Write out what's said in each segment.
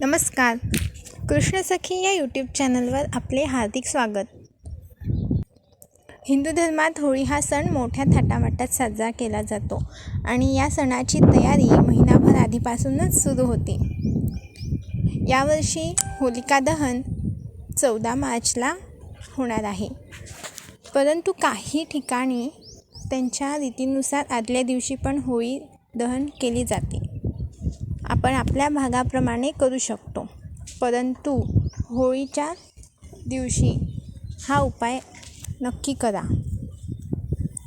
नमस्कार. कृष्णसखी या यूट्यूब चॅनलवर आपले हार्दिक स्वागत. हिंदू धर्मात होळी हा सण मोठ्या थाटामाटात साजरा केला जातो आणि या सणाची तयारी महिनाभर आधीपासूनच सुरू होते. यावर्षी होलिका दहन चौदा मार्चला होणार आहे. परंतु काही ठिकाणी त्यांच्या रीतीनुसार आदल्या दिवशी पण होळी दहन केली जाते. आपण आपल्या भागाप्रमाणे करू शकतो. परंतु होळीच्या दिवशी हा उपाय नक्की करा.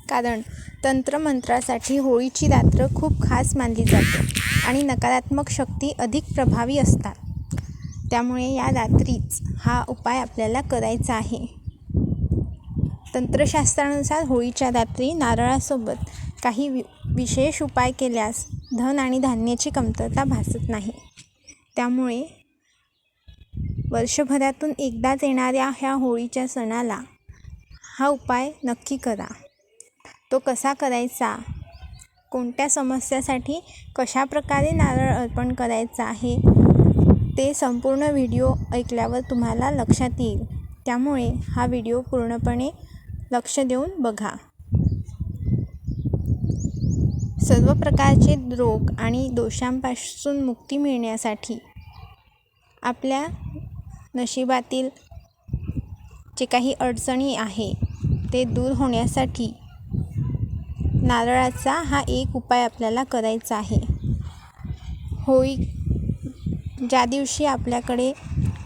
कारण तंत्रमंत्रासाठी होळीची रात्र खूप खास मानली जाते आणि नकारात्मक शक्ती अधिक प्रभावी असतात. त्यामुळे या रात्रीच हा उपाय आपल्याला करायचा आहे. तंत्रशास्त्रानुसार होळीच्या रात्री नारळासोबत काही वि विशेष उपाय केल्यास धन आणि धान्याची कमतरता भासत नाही. त्यामुळे वर्षभरातून एकदाच येणाऱ्या ह्या होळीच्या सणाला हा उपाय नक्की करा. तो कसा करायचा? कोणत्या समस्यासाठी कशाप्रकारे नारळ अर्पण करायचा आहे? ते संपूर्ण व्हिडिओ ऐकल्यावर तुम्हाला लक्षात येईल. त्यामुळे हा व्हिडिओ पूर्णपणे लक्ष देऊन बघा. सर्व प्रकारचे रोग आणि दोषांपासून मुक्ती मिळण्यासाठी आपल्या नशिबातील जे काही अडचणी आहे ते दूर होण्यासाठी नारळाचा हा एक उपाय आपल्याला करायचा आहे. होळी ज्या दिवशी आपल्याकडे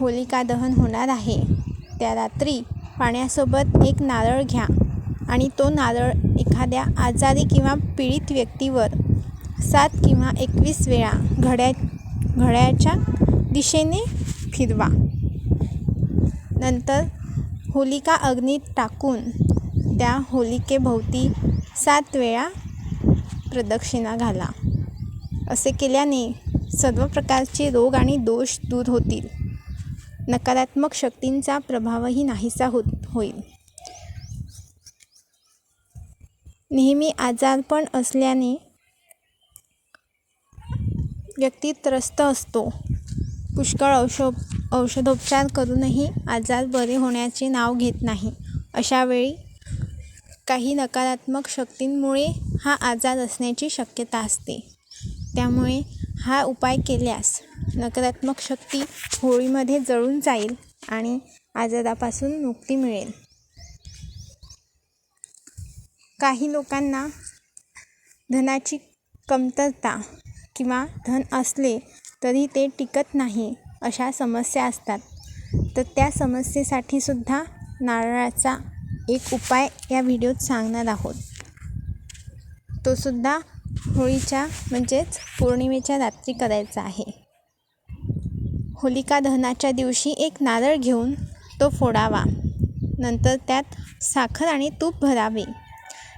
होलिका दहन होणार आहे त्या रात्री पाण्यासोबत एक नारळ घ्या. आणि तो नारळ एखाद्या आजारी किंवा पीडित व्यक्तीवर सात किंवा एकवीस वेळा घड्या घड्याच्या दिशेने फिरवा. नंतर होलिका अग्नीत टाकून त्या होलिकेभोवती सात वेळा प्रदक्षिणा घाला. असे केल्याने सर्व प्रकारचे रोग आणि दोष दूर होतील. नकारात्मक शक्तींचा प्रभावही नाहीसा होत होईल. नेहमी आजारपण असल्याने व्यक्ती त्रस्त असतो. पुष्कळ औषध औषधोपचार करूनही आजार बरे होण्याचे नाव घेत नाही. अशावेळी काही नकारात्मक शक्तींमुळे हा आजार असण्याची शक्यता असते. त्यामुळे हा उपाय केल्यास नकारात्मक शक्ती होळीमध्ये जळून जाईल आणि आजारापासून मुक्ती मिळेल. काही लोकांना धनाची कमतरता किंवा धन असले तरी ते टिकत नाही अशा समस्या असतात. तर त्या समस्येसाठी सुद्धा नारळाचा एक उपाय या व्हिडिओत सांगणार आहोत. तो सुद्धा होळीच्या म्हणजेच पौर्णिमेच्या रात्री करायचा आहे. होलिका दहनाच्या दिवशी एक नारळ घेऊन तो फोडावा. नंतर त्यात साखर आणि तूप भरावे.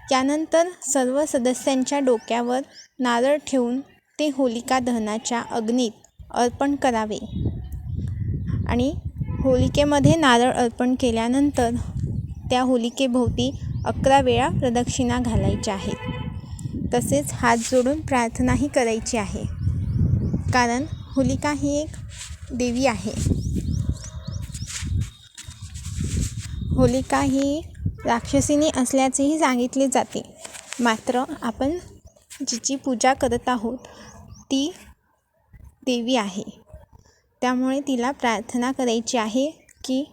त्यानंतर सर्व सदस्यांच्या डोक्यावर नारळ ठेवून ते होलिका दहनाच्या अग्नीत अर्पण करावे. आणि होलिकेमध्ये नारळ अर्पण केल्यानंतर त्या होलिकेभोवती अकरा वेळा प्रदक्षिणा घालायच्या आहेत. तसेच हात जोडून प्रार्थनाही करायची आहे. कारण होलिका ही एक देवी आहे. होलिका ही राक्षसिनी असल्याचेही सांगितले जाते. मात्र आपण जिची पूजा करत आहोत ती देवी आहे. त्यामुळे तिला प्रार्थना करायची आहे की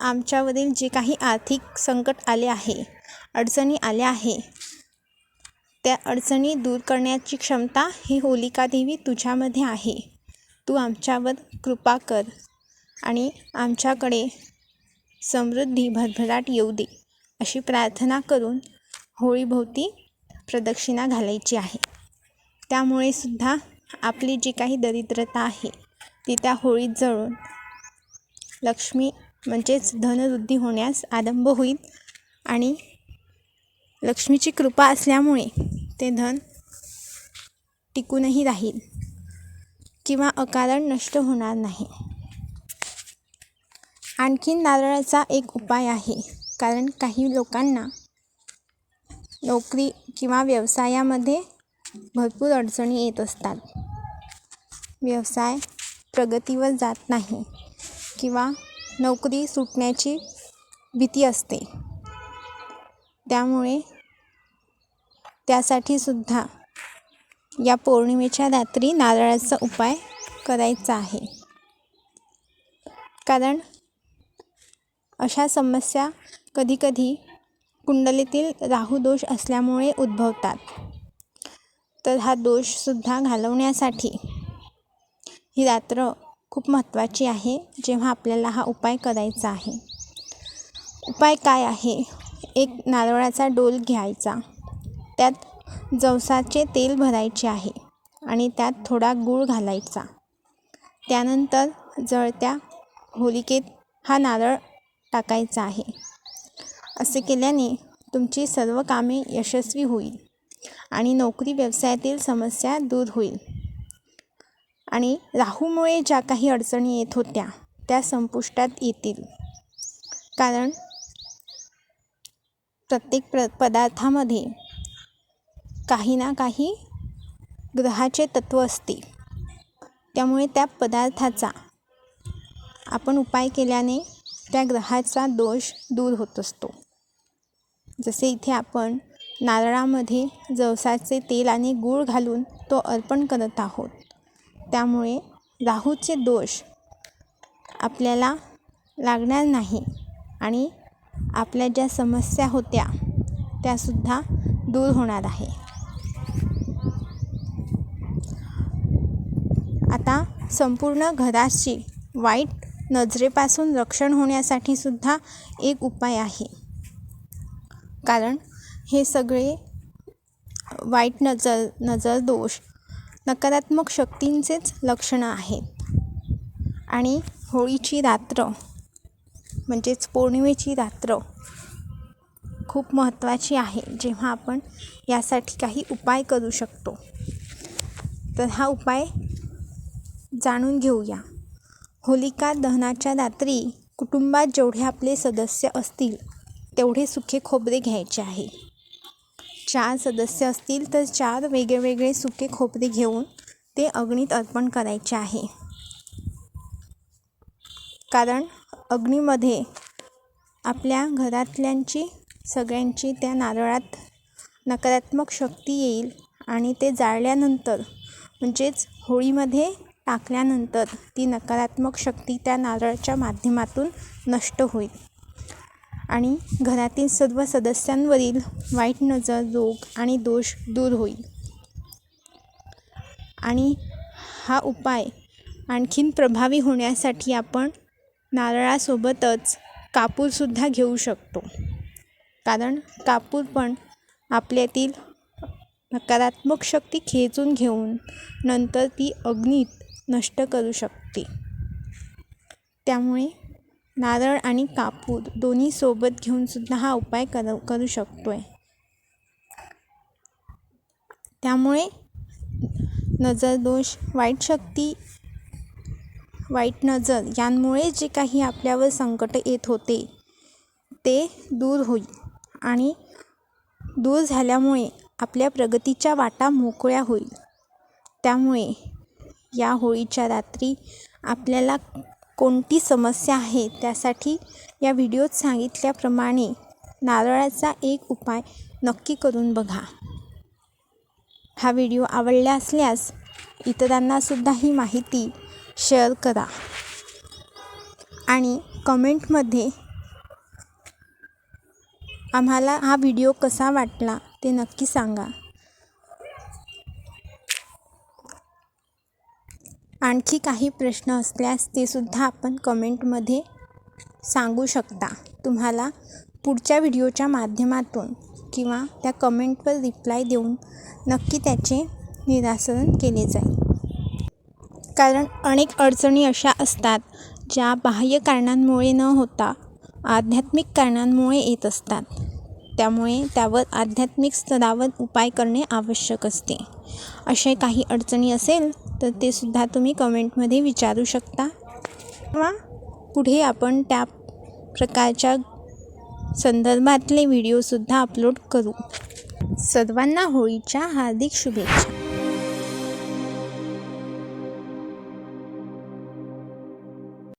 आमच्यावरील जे काही आर्थिक संकट आले आहे अडचणी आल्या आहे त्या अडचणी दूर करण्याची क्षमता ही होलिका देवी तुझ्यामध्ये आहे. तू आमच्यावर कृपा कर आणि आमच्याकडे समृद्धी भरभराट येऊ दे अशी प्रार्थना करून होळीभोवती प्रदक्षिणा घालायची आहे. त्यामुळे सुद्धा आपली जी काही दरिद्रता आहे ती त्या होळीत जळून लक्ष्मी म्हणजेच धनवृद्धी होण्यास आरंभ होईल आणि लक्ष्मीची कृपा असल्यामुळे ते धन टिकूनही राहील किंवा अकारण नष्ट होणार नाही. आणखीन नारळाचा एक उपाय आहे. कारण काही लोकांना नोकरी किंवा व्यवसायामध्ये भरपूर अडचणी येत असतात. व्यवसाय प्रगतीवर जात नाही किंवा नोकरी सुटण्याची भीती असते. त्यामुळे त्यासाठी सुद्धा या पौर्णिमेच्या रात्री नारळाचा उपाय करायचा आहे. कारण अशा समस्या कधीकधी कुंडलीतील राहू दोष असल्यामुळे उद्भवतात. तर हा दोषसुद्धा घालवण्यासाठी ही रात्र खूप महत्त्वाची आहे जेव्हा आपल्याला हा उपाय करायचा आहे. उपाय काय आहे? एक नारळाचा डोल घ्यायचा. त्यात जवसाचे तेल भरायचे आहे आणि त्यात थोडा गूळ घालायचा. त्यानंतर जळत्या होलिकेत हा नारळ टाकायचा आहे. असे केल्याने तुमची सर्व कामे यशस्वी होईल आणि नोकरी व्यवसायातील समस्या दूर होईल. आणि राहूमुळे ज्या काही अडचणी येत होत्या त्या संपुष्टात येतील. कारण प्रत्येक प्र पदार्थामध्ये काही ना काही ग्रहाचे तत्त्व असते. त्यामुळे त्या पदार्थाचा आपण उपाय केल्याने त्या ग्रहाचा दोष दूर होत असतो. जसे इथे आपण नारळामध्ये जवसाचे तेल आणि गूळ घालून तो अर्पण करत आहोत. त्यामुळे राहूचे दोष आपल्याला लागणार नाही आणि आपल्या ज्या समस्या होत्या त्यासुद्धा दूर होणार आहे. आता संपूर्ण घराची वाईट नजरेपासून रक्षण होण्यासाठी सुद्धा एक उपाय आहे. कारण हे सगळे वाईट नजर नजर दोष नकारात्मक शक्तींचेच लक्षणं आहेत. आणि होळीची रात्र म्हणजेच पौर्णिमेची रात्र खूप महत्त्वाची आहे. जेव्हा आपण यासाठी काही उपाय करू शकतो तर हा उपाय जाणून घेऊया. होलिका दहनाच्या रात्री कुटुंबात जेवढे आपले सदस्य असतील तेवढे सुखे खोबरे घ्यायचे आहे. चार सदस्य असतील तर चार वेगळेवेगळे सुके खोबरे घेऊन ते अग्नीत अर्पण करायचे आहे. कारण अग्नीमध्ये आपल्या घरातल्यांची सगळ्यांची त्या नारळात नकारात्मक शक्ती येईल आणि ते जाळल्यानंतर म्हणजेच होळीमध्ये टाकल्यानंतर ती नकारात्मक शक्ती त्या नारळाच्या माध्यमातून नष्ट होईल. आणि घरातील सर्व सदस्यांवरील वाईट नजर रोग आणि दोष दूर होईल. आणि हा उपाय आणखीन प्रभावी होण्यासाठी आपण नारळासोबतच कापूरसुद्धा घेऊ शकतो. कारण कापूर पण आपल्यातील नकारात्मक शक्ती खेचून घेऊन नंतर ती अग्नीत नष्ट करू शकते. त्यामुळे नारळ आणि कापूर दोन्ही सोबत घेऊनसुद्धा हा उपाय कर करू शकतो आहे त्यामुळे नजर दोष वाईट शक्ती वाईट नजर यांमुळे जे काही आपल्यावर संकट येत होते ते दूर होईल आणि दूर झाल्यामुळे आपल्या प्रगतीच्या वाटा मोकळ्या होईल. त्यामुळे या होळीच्या रात्री आपल्याला कोणती समस्या आहे त्यासाठी या व्हिडिओत सांगितल्याप्रमाणे नारळाचा एक उपाय नक्की करून बघा. हा व्हिडिओ आवडला असल्यास इतरांनासुद्धा ही माहिती शेअर करा आणि कमेंटमध्ये आम्हाला हा व्हिडिओ कसा वाटला ते नक्की सांगा. आणखी काही प्रश्न असल्यास ते सुद्धा आपण कमेंटमध्ये सांगू शकता. तुम्हाला पुढच्या व्हिडिओच्या माध्यमातून किंवा त्या कमेंटवर रिप्लाय देऊन नक्की त्याचे निरासरण केले जाईल. कारण अनेक अडचणी अशा असतात ज्या बाह्य कारणांमुळे न होता आध्यात्मिक कारणांमुळे येत असतात. त्यामुळे त्यावर आध्यात्मिक स्तरावर उपाय करणे आवश्यक असते. असे काही अडचणी असेल तर ते सुद्धा तुम्ही कमेंटमध्ये विचारू शकता. किंवा पुढे आपण त्या प्रकारच्या संदर्भातले व्हिडिओसुद्धा अपलोड करू. सर्वांना होळीच्या हार्दिक शुभेच्छा.